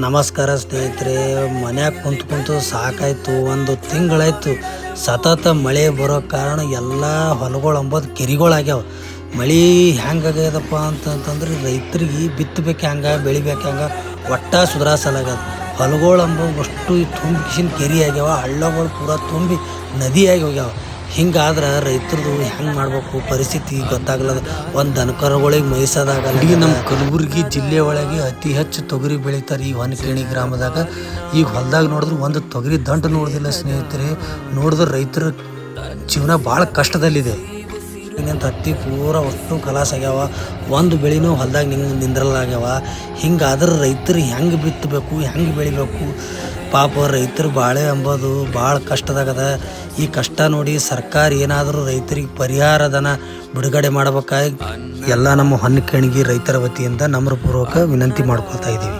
ನಮಸ್ಕಾರ ಸ್ನೇಹಿತರೆ, ಮನ್ಯಾಗ ಕುಂತು ಕುಂತು ಸಾಕಾಯಿತು, ಒಂದು ತಿಂಗಳಾಯಿತು. ಸತತ ಮಳೆ ಬರೋ ಕಾರಣ ಎಲ್ಲ ಹೊಲಗಳು ಅಂಬೋದು ಕೆರಿಗಳಾಗ್ಯಾವ ಮಳೆ ಹೆಂಗಾಗ್ಯದಪ್ಪ ಅಂತಂತಂದ್ರೆ ರೈತರಿಗೆ ಬಿತ್ತಬೇಕು ಹೆಂಗೆ ಬೆಳಿಬೇಕು ಹೆಂಗೆ ಒಟ್ಟ ಸುಧಾರಿಸಲಾಗ್ಯದ. ಹೊಲಗಳು ಅಂಬೋ ಅಷ್ಟು ತುಂಬಿಸಿನ ಕೆರಿ ಆಗ್ಯಾವ, ಹಳ್ಳಗಳು ಪೂರ ತುಂಬಿ ನದಿಯಾಗಿ ಹೋಗ್ಯಾವ. ಹಿಂಗಾದ್ರೆ ರೈತರದು ಹೆಂಗೆ ಮಾಡ್ಬೇಕು ಪರಿಸ್ಥಿತಿ ಗೊತ್ತಾಗ್ಲದ. ಒಂದು ದನಕರುಗಳಿಗೆ ಮೇಯ್ಸೋದಾಗಲ್ಲ ಈಗ ನಮ್ಮ ಕಲಬುರಗಿ ಜಿಲ್ಲೆ ಒಳಗೆ ಅತಿ ಹೆಚ್ಚು ತೊಗರಿ ಬೆಳಿತಾರೆ ಈ ಹೊನಕೇಣಿ ಗ್ರಾಮದಾಗ. ಈಗ ಹೊಲ್ದಾಗ ನೋಡಿದ್ರೆ ಒಂದು ತೊಗರಿ ದಂಟು ನೋಡೋದಿಲ್ಲ ಸ್ನೇಹಿತರೆ. ನೋಡಿದ್ರೆ ರೈತರ ಜೀವನ ಭಾಳ ಕಷ್ಟದಲ್ಲಿದೆ. ಇನ್ನಂತ ಹತ್ತಿ ಪೂರ ಒಟ್ಟು ಕಲಾಸ ಆಗ್ಯಾವ. ಒಂದು ಬೆಳೆನೂ ಹೊಲ್ದಾಗ ನಿಂಗೆ ನಿಂದ್ರಲಾಗ್ಯಾವ. ಹಿಂಗಾದ್ರೆ ರೈತರು ಹೆಂಗೆ ಬಿತ್ತಬೇಕು ಹೆಂಗೆ ಬೆಳಿಬೇಕು? ಪಾಪ ರೈತರು ಬಾಳೆ ಅಂಬೋದು ಭಾಳ ಕಷ್ಟದಾಗದ. ಈ ಕಷ್ಟ ನೋಡಿ ಸರ್ಕಾರ ಏನಾದರೂ ರೈತರಿಗೆ ಪರಿಹಾರದನ ಬಿಡುಗಡೆ ಮಾಡಬೇಕಾಗಿ ಎಲ್ಲ ನಮ್ಮ ಹೊನ್ನಕೇಣಿಗೆ ರೈತರ ವತಿಯಿಂದ ನಮ್ರಪೂರ್ವಕ ವಿನಂತಿ ಮಾಡ್ಕೊಳ್ತಾ ಇದ್ದೀವಿ.